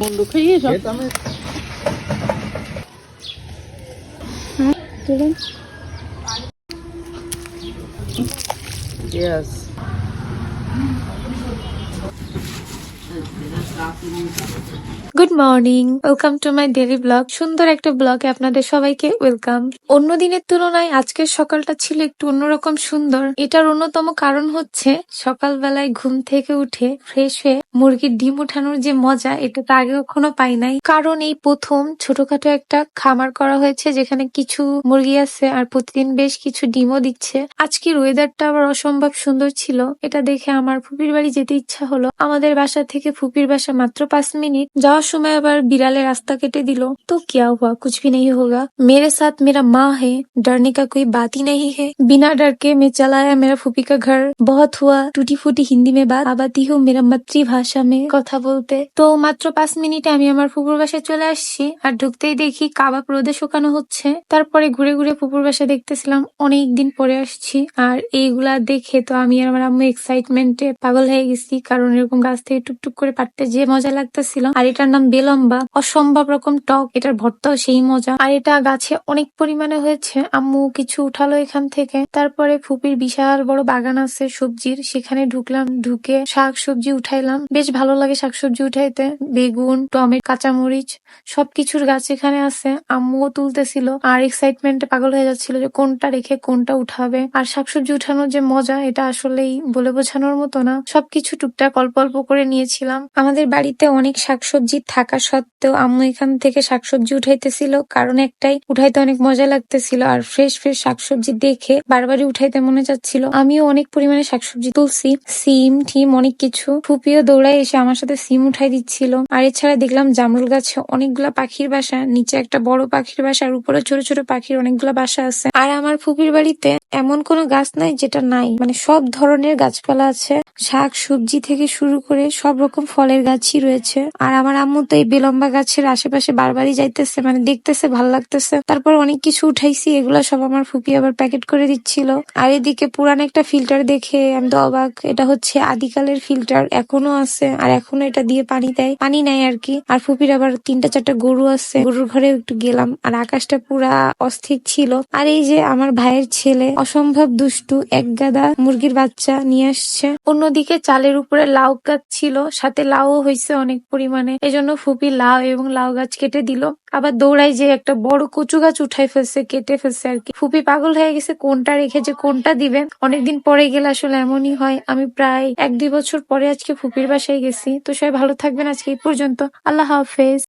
বন্ধু খেয়ে সব Yes. Good morning welcome to my daily blog সুন্দর একটা ব্লগে আপনাদের সবাইকে ওয়েলকাম অন্য দিনের তুলনায় আজকের সকালটা ছিল একটু অন্যরকম সুন্দর। এটার অন্যতম কারণ হচ্ছে সকালবেলায় ঘুম থেকে উঠে ফ্রেশ হয়ে মুরগির ডিম উঠানোর যে মজা, এটা তো আগে কখনো পাই নাই। কারণ এই প্রথম ছোটখাটো একটা খামার করা হয়েছে যেখানে কিছু মুরগি আছে আর প্রতিদিন বেশ কিছু ডিমও দিচ্ছে। আজকের ওয়েদারটা আবার অসম্ভব সুন্দর ছিল। এটা দেখে আমার ফুপির বাড়ি যেতে ইচ্ছা হলো। আমাদের বাসা থেকে ফুপির বাসা মাত্র পাঁচ মিনিট যাওয়ার সময় আবার বিড়ালে রাস্তা কেটে দিল तो क्या हुआ कुछ भी नहीं होगा मेरे साथ मेरा माँ है डरने का कोई बात ही नहीं है बिना डर के मैं चला आया मेरा फूफी का घर बहुत हुआ टूटी फूटी हिंदी में बात আবাতি হো মেরা মাতৃভাষা মে কথা বলতে তো মাত্র পাঁচ মিনিটে আমি আমার ফুপুর বাসায় চলে আসছি আর ঢুকতেই দেখি কাবাব রোদে শুকানো হচ্ছে তারপরে ঘুরে ঘুরে ফুপুর বাসা দেখতেছিলাম অনেক দিন পরে আসছি আর এইগুলা দেখে তো আমি আর আমার আম্মু এক্সাইটমেন্টে পাগল হয়ে গেছি কারণ এরকম গাছ থেকে টুকটুক করে পাটতে যে মজা লাগতেছিল। আর এটার নাম বেলম্বা। অসম্ভব রকম টক, এটার ভর্তাও সেই মজা। আর এটা গাছে অনেক পরিমাণে হয়েছে। আম্মু কিছু উঠালো এখান থেকে। তারপরে ফুপির বিশাল বড় বাগান আছে সবজির। সেখানে ঢুকলাম, ঢুকে শাক সবজি উঠাইলাম। বেশ ভালো লাগে শাক সবজি উঠাইতে। বেগুন, টমেটো, কাঁচামরিচ, সবকিছুর গাছ এখানে আছে। আম্মুও তুলতেছিল। আর এক্সাইটমেন্টে পাগল হয়ে যাচ্ছিল যে কোনটা রেখে কোনটা উঠাবে। আর শাকসবজি উঠানোর যে মজা, এটা আসলেই বলে বোঝানোর মতো না। সবকিছু টুকটাক অল্প অল্প করে নিয়েছিলাম। আমাদের বাড়িতে অনেক শাকসবজি থাকা সত্ত্বেও আম্মু এখান থেকে শাকসবজি উঠাইতেছিল। কারণ একটাই, উঠাইতে অনেক মজা লাগতেছিল আর ফ্রেশ ফ্রেশ শাকসবজি দেখে বারবারই উঠাইতে মনে যাচ্ছিল। আমিও অনেক পরিমাণে শাকসবজি তুলছি, সিম, টিম অনেক কিছু। ফুপিও দৌড়ায় এসে আমার সাথে সিম উঠাই দিচ্ছিল। আর এছাড়া দেখলাম জামরুল গাছে অনেকগুলা পাখির বাসা, নিচে একটা বড় পাখির বাসা আর উপরে ছোট ছোট পাখির অনেকগুলা বাসা আছে। আর আমার ফুপির বাড়িতে এমন কোনো গাছ নাই যেটা নাই। মানে সব ধরনের গাছপালা আছে। শাক সবজি থেকে শুরু করে সব রকম ফলের গাছই রয়েছে। আর আমার আম্মু তো এই বেলম্বা গাছের আশেপাশে বারবারই যাইতেছে মানে দেখতেছে, ভালো লাগতেছে। তারপর অনেক কিছু উঠাইছি, এগুলা সব আমার ফুপি আবার প্যাকেট করে দিচ্ছিল। আর এদিকে পুরান একটা ফিল্টার দেখে আমি তো অবাক, এটা হচ্ছে আদিকালের ফিল্টার, এখনও আছে। আর এখনও এটা দিয়ে পানি দেয়, পানি নেয় আর কি। আর ফুপির আবার তিনটা চারটা গরু আছে, গরুর ঘরে একটু গেলাম, আর আকাশটা পুরা অস্থির ছিল। আর এই যে আমার ভাইয়ের ছেলে, অসম্ভব দুষ্টু, এক গাদা মুরগির বাচ্চা নিয়ে আসছে। অন্যদিকে চালের উপরে লাউ গাছ ছিল, সাথে লাউও হয়েছে অনেক পরিমাণে। এজন্য ফুপি লাউ এবং লাউ গাছ কেটে দিল। আবার দৌড়াই যে একটা বড় কচু গাছ উঠাই ফেলছে, কেটে ফেলছে আর কি। ফুপি পাগল হয়ে গেছে, কোনটা রেখে যে কোনটা দিবে? অনেকদিন পরে গেলে আসলে এমনই হয়। আমি প্রায় এক দুই বছর পরে আজকে ফুপির বাসায় গেছি। তো সবাই ভালো থাকবেন আজকে এই পর্যন্ত। আল্লাহ হাফেজ।